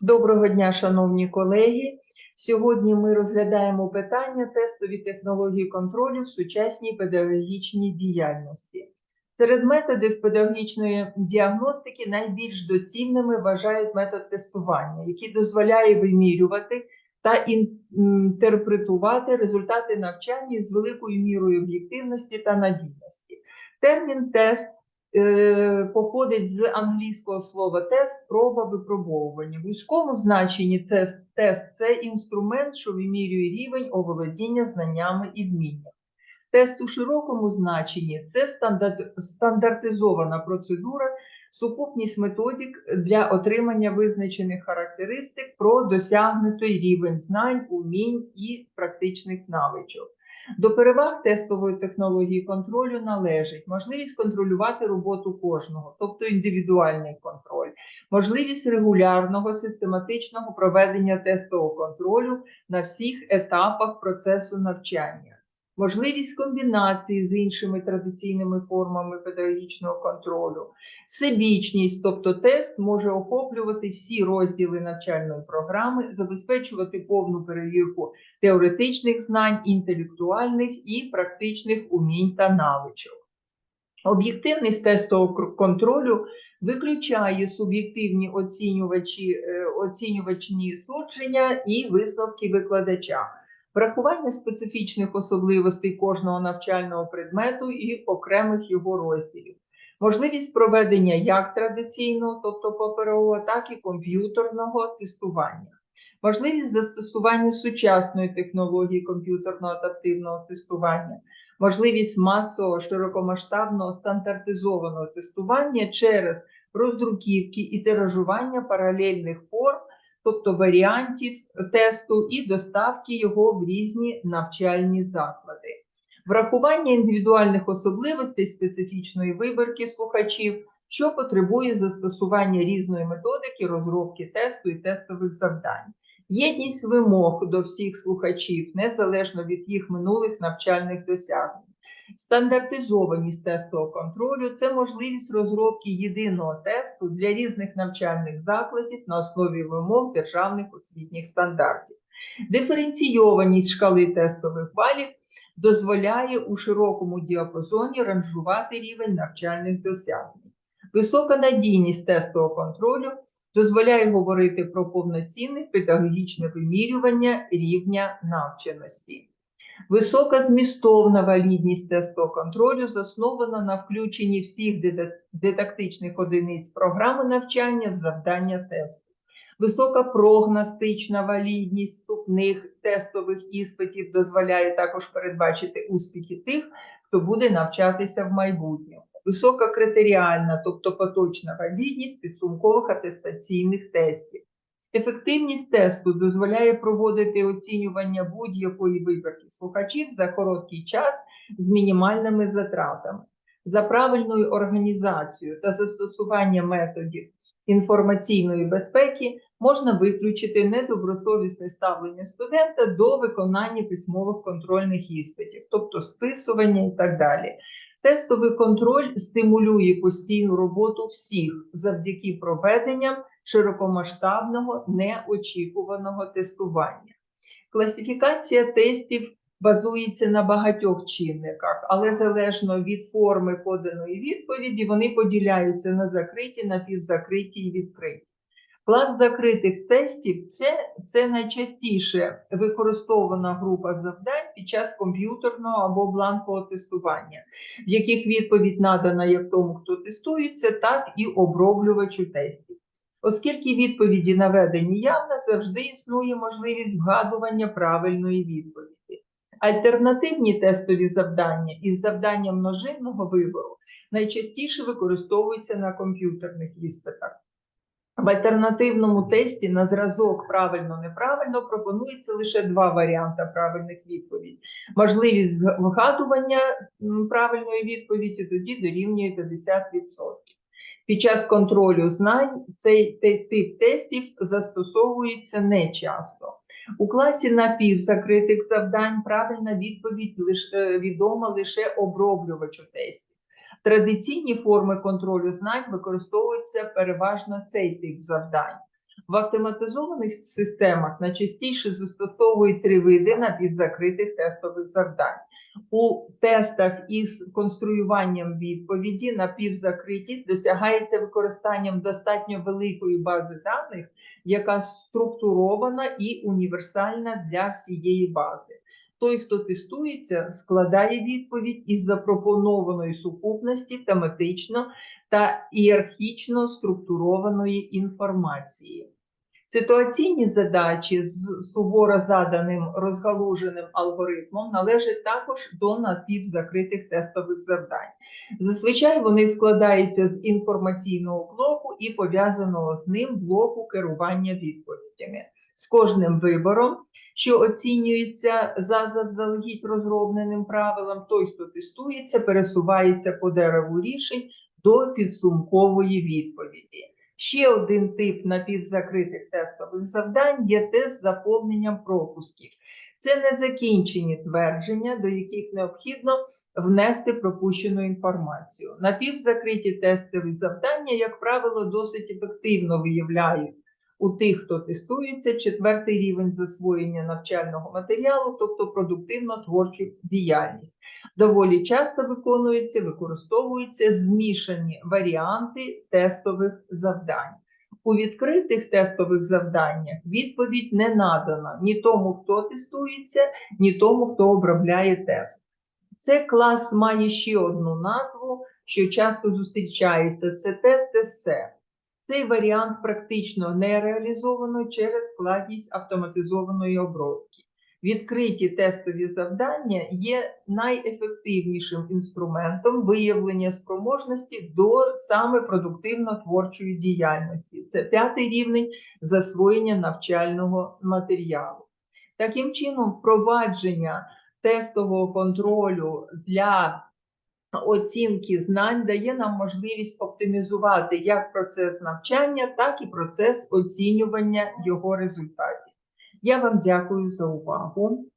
Доброго дня, шановні колеги. Сьогодні ми розглядаємо питання тестові технології контролю в сучасній педагогічній діяльності. Серед методів педагогічної діагностики найбільш доцільними вважають метод тестування, який дозволяє вимірювати та інтерпретувати результати навчання з великою мірою об'єктивності та надійності. Термін тест походить з англійського слова тест, проба випробовування. В вузькому значенні це тест це інструмент, що вимірює рівень оволодіння знаннями і вміннями. Тест у широкому значенні це стандарт- стандартизована процедура, сукупність методик для отримання визначених характеристик про досягнутий рівень знань, умінь і практичних навичок. До переваг тестової технології контролю належить можливість контролювати роботу кожного, тобто індивідуальний контроль, можливість регулярного систематичного проведення тестового контролю на всіх етапах процесу навчання, можливість комбінації з іншими традиційними формами педагогічного контролю, всебічність, тобто тест може охоплювати всі розділи навчальної програми, забезпечувати повну перевірку теоретичних знань, інтелектуальних і практичних умінь та навичок. Об'єктивність тестового контролю виключає суб'єктивні оцінювачі, е, оцінювачні судження і висновки викладача, врахування специфічних особливостей кожного навчального предмету і окремих його розділів, можливість проведення як традиційного, тобто паперового, так і комп'ютерного тестування. Можливість застосування сучасної технології комп'ютерного адаптивного тестування, можливість масового широкомасштабного стандартизованого тестування через роздруківки і тиражування паралельних форм, тобто варіантів тесту і доставки його в різні навчальні заклади. Врахування індивідуальних особливостей специфічної вибірки слухачів, що потребує застосування різної методики розробки тесту і тестових завдань. Єдність вимог до всіх слухачів незалежно від їх минулих навчальних досягнень. Стандартизованість тестового контролю це можливість розробки єдиного тесту для різних навчальних закладів на основі вимог державних освітніх стандартів. Диференційованість шкали тестових балів дозволяє у широкому діапазоні ранжувати рівень навчальних досягнень. Висока надійність тестового контролю дозволяє говорити про повноцінне педагогічне вимірювання рівня навченості. Висока змістовна валідність тестового контролю заснована на включенні всіх дида- дидактичних одиниць програми навчання в завдання тесту. Висока прогностична валідність вступних тестових іспитів дозволяє також передбачити успіхи тих, хто буде навчатися в майбутньому. Висока критеріальна, тобто поточна валідність підсумкових атестаційних тестів. Ефективність тесту дозволяє проводити оцінювання будь-якої вибірки слухачів за короткий час з мінімальними затратами. За правильною організацією та застосуванням методів інформаційної безпеки можна виключити недобросовісне ставлення студента до виконання письмових контрольних іспитів, тобто списування і так далі. Тестовий контроль стимулює постійну роботу всіх завдяки проведенням широкомасштабного неочікуваного тестування. Класифікація тестів базується на багатьох чинниках, але залежно від форми поданої відповіді, вони поділяються на закриті, напівзакриті і відкриті. Клас закритих тестів це, це найчастіше використована група завдань під час комп'ютерного або бланкового тестування, в яких відповідь надана як тому, хто тестується, так і оброблювачу тестів. Оскільки відповіді наведені явно, завжди існує можливість вгадування правильної відповіді. Альтернативні тестові завдання із завданням множинного вибору найчастіше використовуються на комп'ютерних іспитах. В альтернативному тесті на зразок правильно-неправильно пропонується лише два варіанти правильних відповідей. Можливість вгадування правильної відповіді тоді дорівнює 50%. Під час контролю знань цей тип тестів застосовується нечасто. У класі напівзакритих завдань правильна відповідь лише, відома лише оброблювачу тестів. Традиційні форми контролю знань використовуються переважно цей тип завдань. В автоматизованих системах найчастіше застосовують три види напівзакритих тестових завдань. У тестах із конструюванням відповіді напівзакритість досягається використанням достатньо великої бази даних, яка структурована і універсальна для всієї бази. Той, хто тестується, складає відповідь із запропонованої сукупності тематично та ієрархічно структурованої інформації. Ситуаційні задачі з суворо заданим розгалуженим алгоритмом належать також до напівзакритих тестових завдань. Зазвичай вони складаються з інформаційного блоку і пов'язаного з ним блоку керування відповідями. З кожним вибором, що оцінюється за заздалегідь розробленим правилам, той, хто тестується, пересувається по дереву рішень до підсумкової відповіді. Ще один тип напівзакритих тестових завдань є тест з заповненням пропусків. Це незакінчені твердження, до яких необхідно внести пропущену інформацію. Напівзакриті тестові завдання, як правило, досить ефективно виявляють у тих, хто тестується, четвертий рівень засвоєння навчального матеріалу, тобто продуктивно-творчу діяльність. Доволі часто виконуються, використовуються змішані варіанти тестових завдань. У відкритих тестових завданнях відповідь не надана ні тому, хто тестується, ні тому, хто обробляє тест. Цей клас має ще одну назву, що часто зустрічається: це тест есе. Цей варіант практично не реалізовано через складність автоматизованої обробки. Відкриті тестові завдання є найефективнішим інструментом виявлення спроможності до саме продуктивно-творчої діяльності. Це п'ятий рівень засвоєння навчального матеріалу. Таким чином, впровадження тестового контролю для оцінки знань дає нам можливість оптимізувати як процес навчання, так і процес оцінювання його результатів. Я вам дякую за увагу.